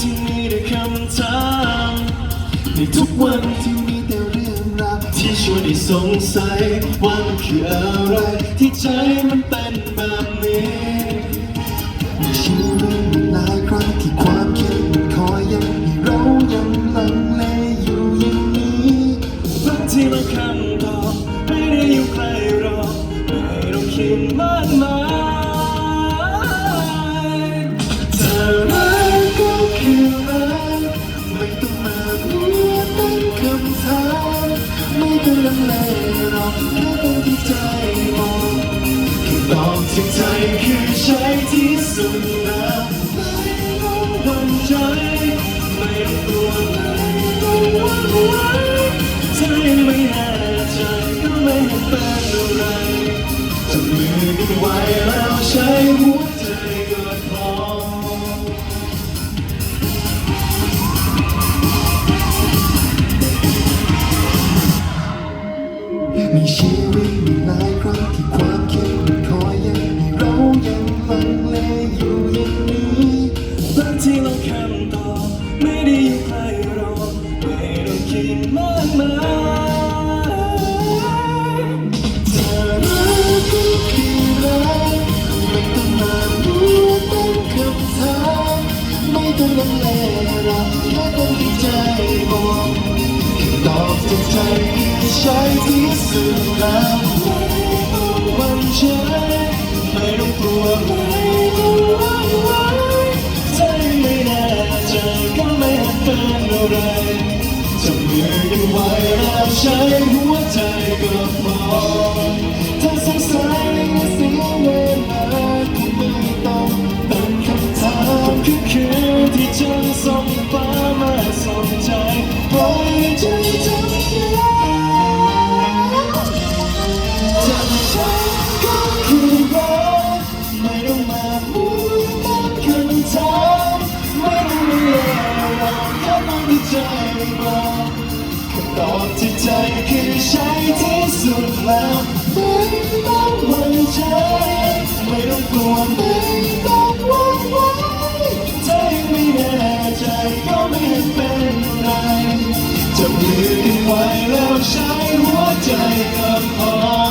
ที่มีแต่คำถามในทุกวันที่มีแต่เรื่องราวที่ชวนให้สงสัยว่ามันคืออะไรที่ใจมันเป็นแบบนี้ ลังเลหรอกแค่ต้องที่ใจมองคำตอบจากใจคือใช่ที่สุดแล้วไม่ต้องหวั่นใจไม่ต้องกลัวไม่ต้องหวั่นไหวถ้ายังไม่แน่ใจก็ไม่เห็นเป็นอะไรจับมือกันไว้แล้วใช้ มีชีวิตมีหลายครั้งที่ความคิดมันคอยยังให้เรายังลังเลอยู่อย่างนี้บางทีเราคำตอบไม่ได้อยู่ใกล้เราไม่ต้องคิดมากมายเธอรักก็คือรักไม่ต้องมาพูดเป็นคำถามไม่ต้องลังเลหรอกแค่ต้องที่ใจบอกตอบจากใจ ใช่ที่สุดแล้วไม่ต้องหวั่นใจไม่ต้องกลัวไม่ต้องวั่นไหวใจไม่แน่ใจก็ไม่เห็นเป็นอะไรจับมือกันไว้แล้วใช้หัวใจก็พอถ้าสงสัยว่าเสียเวลาก็ไม่ต้องเป็นคำถามคือคือที่จะส่งฟ้ามาส่งใจ คำตอบที่ใจคือใช่ที่สุดแล้วไม่ต้องหวั่นใจไม่ต้องกลัวไม่ต้องหวั่นไหวใจไม่แน่ใจก็ไม่เห็นเป็นไรจะมือกันไว้แล้วใช้หัวใจกับพอ